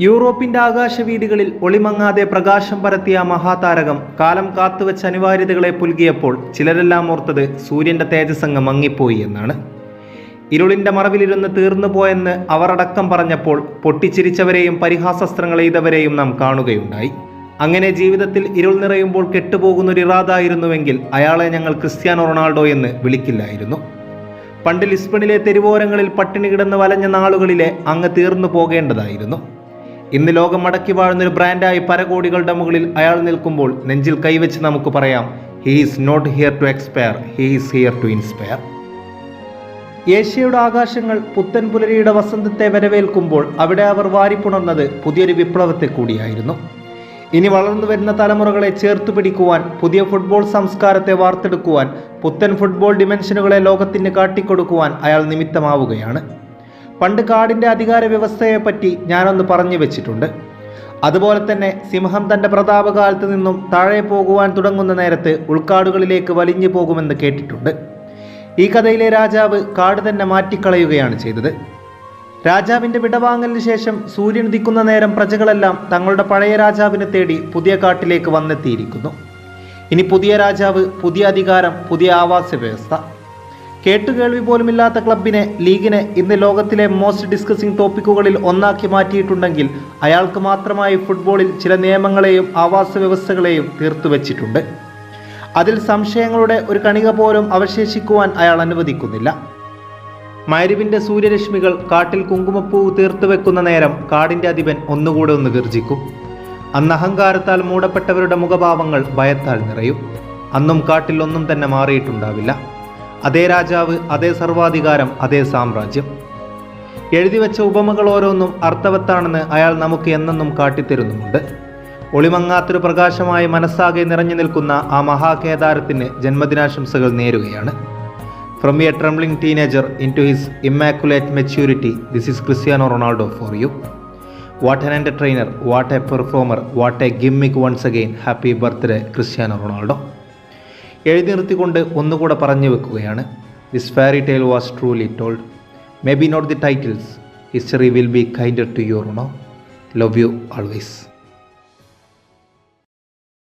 യൂറോപ്പിന്റെ ആകാശവീതികളിൽ ഒളിമങ്ങാതെ പ്രകാശം പരത്തിയ മഹാതാരകം കാലം കാത്തുവച്ച അനിവാര്യതകളെ പുൽകിയപ്പോൾ ചിലരെല്ലാം ഓർത്തത് സൂര്യന്റെ തേജസ്സങ്ങ് മങ്ങിപ്പോയി എന്നാണ്. ഇരുളിന്റെ മറവിലിരുന്ന് തീർന്നു പോയെന്ന് അവർ അടക്കം പറഞ്ഞപ്പോൾ പൊട്ടിച്ചിരിച്ചവരെയും പരിഹാസസ്ത്രങ്ങൾ എയ്തവരെയും നാം കാണുകയുണ്ടായി. അങ്ങനെ ജീവിതത്തിൽ ഇരുൾ നിറയുമ്പോൾ കെട്ടുപോകുന്ന ഒരു ഇറാദായിരുന്നുവെങ്കിൽ അയാളെ ഞങ്ങൾ ക്രിസ്ത്യാനോ റൊണാൾഡോ എന്ന് വിളിക്കില്ലായിരുന്നു. പണ്ട് ലിസ്ബണിലെ തെരുവോരങ്ങളിൽ പട്ടിണി കിടന്ന് വലഞ്ഞ നാളുകളിലെ അങ്ങ് തീർന്നു പോകേണ്ടതായിരുന്നു. ഇന്ന് ലോകം മടക്കി വാഴുന്നൊരു ബ്രാൻഡായി പരകോടികളുടെ മുകളിൽ അയാൾ നിൽക്കുമ്പോൾ നെഞ്ചിൽ കൈവച്ച് നമുക്ക് പറയാം he is not here to expire he is here to inspire ഏഷ്യയുടെ ആകാശങ്ങൾ പുത്തൻ പുലരിയുടെ വസന്തത്തെ വരവേൽക്കുമ്പോൾ അവിടെ അവർ വാരിപ്പുണർന്നത് പുതിയൊരു വിപ്ലവത്തെ കൂടിയായിരുന്നു. ഇനി വളർന്നു വരുന്ന തലമുറകളെ ചേർത്ത് പിടിക്കുവാൻ പുതിയ ഫുട്ബോൾ സംസ്കാരത്തെ വാർത്തെടുക്കുവാൻ പുത്തൻ ഫുട്ബോൾ ഡിമെൻഷനുകളെ ലോകത്തിന് കാട്ടിക്കൊടുക്കുവാൻ അയാൾ നിമിത്തമാവുകയാണ്. പണ്ട് കാടിന്റെ അധികാര വ്യവസ്ഥയെപ്പറ്റി ഞാനൊന്ന് പറഞ്ഞു വെച്ചിട്ടുണ്ട്. അതുപോലെ തന്നെ സിംഹം തന്റെ പ്രതാപകാലത്ത് നിന്നും താഴെ പോകുവാൻ തുടങ്ങുന്ന നേരത്ത് ഉൾക്കാടുകളിലേക്ക് വലിഞ്ഞു പോകുമെന്ന് കേട്ടിട്ടുണ്ട്. ഈ കഥയിലെ രാജാവ് കാട് തന്നെ മാറ്റിക്കളയുകയാണ് ചെയ്തത്. രാജാവിന്റെ വിടവാങ്ങലിന് ശേഷം സൂര്യൻ ഉദിക്കുന്ന നേരം പ്രജകളെല്ലാം തങ്ങളുടെ പഴയ രാജാവിനെ തേടി പുതിയ കാട്ടിലേക്ക് വന്നെത്തിയിരിക്കുന്നു. ഇനി പുതിയ രാജാവ് പുതിയ അധികാരം പുതിയ ആവാസ വ്യവസ്ഥ കേട്ടുകേൾവി പോലുമില്ലാത്ത ക്ലബിനെ ലീഗിനെ ഇന്ന് ലോകത്തിലെ മോസ്റ്റ് ഡിസ്കസിംഗ് ടോപ്പിക്കുകളിൽ ഒന്നാക്കി മാറ്റിയിട്ടുണ്ടെങ്കിൽ അയാൾക്ക് മാത്രമായി ഫുട്ബോളിൽ ചില നിയമങ്ങളെയും ആവാസ വ്യവസ്ഥകളെയും തീർത്തുവച്ചിട്ടുണ്ട് അതിൽ സംശയങ്ങളുടെ ഒരു കണിക പോലും അവശേഷിക്കുവാൻ അയാൾ അനുവദിക്കുന്നില്ല. മൈരുവിന്റെ സൂര്യരശ്മികൾ കാട്ടിൽ കുങ്കുമപ്പൂവ് തീർത്തു വെക്കുന്ന നേരം കാടിന്റെ അധിപൻ ഒന്നുകൂടെ ഒന്ന് ഗർജിക്കും. അന്ന് അഹങ്കാരത്താൽ മൂടപ്പെട്ടവരുടെ മുഖഭാവങ്ങൾ ഭയത്താൽ നിറയും. അന്നും കാട്ടിൽ ഒന്നും തന്നെ മാറിയിട്ടുണ്ടാവില്ല. അതേ രാജാവ് അതേ സർവാധികാരം അതേ സാമ്രാജ്യം. എഴുതി വെച്ച ഉപമകൾ ഓരോന്നും അർത്ഥവത്താണെന്ന് അയാൾ നമുക്ക് എന്നെന്നും കാട്ടിത്തരുന്നുമുണ്ട്. ഒളിമങ്ങാത്തൊരു പ്രകാശമായി മനസ്സാകെ നിറഞ്ഞു നിൽക്കുന്ന ആ മഹാകേദാരത്തിന് ജന്മദിനാശംസകൾ നേരുകയാണ്. From a trembling teenager into his immaculate maturity this is Cristiano Ronaldo for you what an entertainer what a performer what a gimmick once again happy birthday Cristiano Ronaldo എഴുതി നിർത്തിക്കൊണ്ട് ഒന്നുകൂടെ പറഞ്ഞു വെക്കുകയാണ്. This fairy tale was truly told maybe not the titles history will be kinder to your know love you always